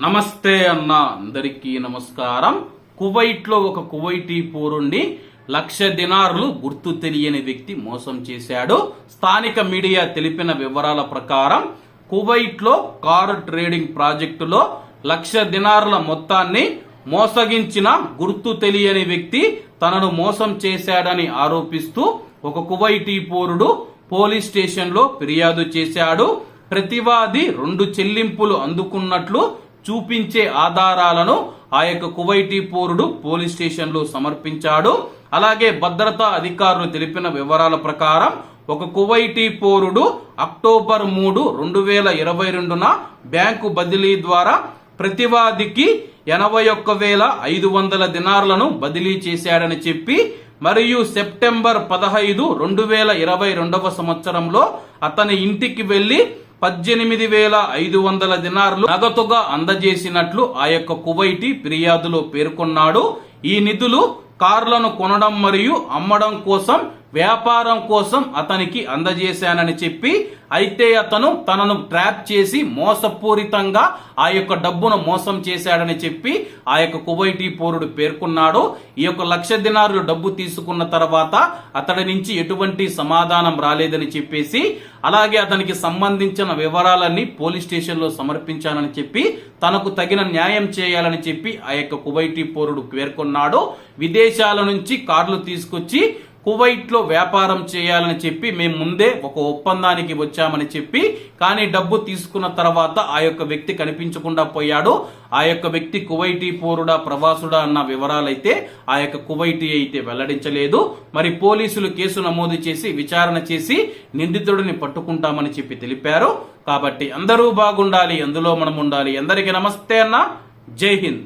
నమస్తే అన్న అందరికీ నమస్కారం. కువైట్లో ఒక కువైటీ పౌరుణ్ణి లక్ష దినారులు గుర్తు తెలియని వ్యక్తి మోసం చేశాడు. స్థానిక మీడియా తెలిపిన వివరాల ప్రకారం కువైట్లో కారు ట్రేడింగ్ ప్రాజెక్టులో లక్ష దినార్ల మొత్తాన్ని మోసగించిన గుర్తు తెలియని వ్యక్తి తనను మోసం చేశాడని ఆరోపిస్తూ ఒక కువైటీ పోరుడు పోలీస్ స్టేషన్లో ఫిర్యాదు చేశాడు. ప్రతివాది రెండు చెల్లింపులు అందుకున్నట్లు చూపించే ఆధారాలను ఆ యొక్క కువైటీ పౌరుడు పోలీస్ స్టేషన్లో సమర్పించాడు. అలాగే భద్రతా అధికారులు తెలిపిన వివరాల ప్రకారం ఒక కువైటీ పౌరుడు అక్టోబర్ మూడు రెండు వేల ఇరవై రెండున బ్యాంకు బదిలీ ద్వారా ప్రతివాదికి ఎనభై ఒక్క వేల ఐదు వందల దినార్లను బదిలీ చేశాడని చెప్పి మరియు సెప్టెంబర్ పదహైదు రెండు వేల ఇరవై రెండవ సంవత్సరంలో అతని ఇంటికి వెళ్ళి పద్దెనిమిది వేల ఐదు వందల దినార్లు నగదుగా అందజేసినట్లు ఆ యొక్క కువైటీ ఫిర్యాదులో పేర్కొన్నాడు. ఈ నిధులు కార్లను కొనడం మరియు అమ్మడం కోసం వ్యాపారం కోసం అతనికి అందజేశానని చెప్పి అయితే అతను తనను ట్రాప్ చేసి మోసపూరితంగా ఆ యొక్క డబ్బును మోసం చేశాడని చెప్పి ఆ యొక్క కువైటీ పౌరుడు పేర్కొన్నాడు. ఈ యొక్క లక్ష దినారులు డబ్బు తీసుకున్న తర్వాత అతడి నుంచి ఎటువంటి సమాధానం రాలేదని చెప్పేసి అలాగే అతనికి సంబంధించిన వివరాలన్నీ పోలీస్ స్టేషన్లో సమర్పించానని చెప్పి తనకు తగిన న్యాయం చేయాలని చెప్పి ఆ యొక్క కువైటీ పౌరుడు పేర్కొన్నాడు. విదేశాల నుంచి కార్లు తీసుకొచ్చి కువైట్లో వ్యాపారం చేయాలని చెప్పి మేము ముందే ఒక ఒప్పందానికి వచ్చామని చెప్పి కానీ డబ్బు తీసుకున్న తర్వాత ఆ యొక్క వ్యక్తి కనిపించకుండా పోయాడు. ఆ యొక్క వ్యక్తి కువైటీ పోరుడా ప్రవాసుడా అన్న వివరాలైతే ఆ యొక్క కువైటీ అయితే వెల్లడించలేదు. మరి పోలీసులు కేసు నమోదు చేసి విచారణ చేసి నిందితుడిని పట్టుకుంటామని చెప్పి తెలిపారు. కాబట్టి అందరూ బాగుండాలి అందులో మనం ఉండాలి. అందరికీ నమస్తే అన్న. జై హింద్.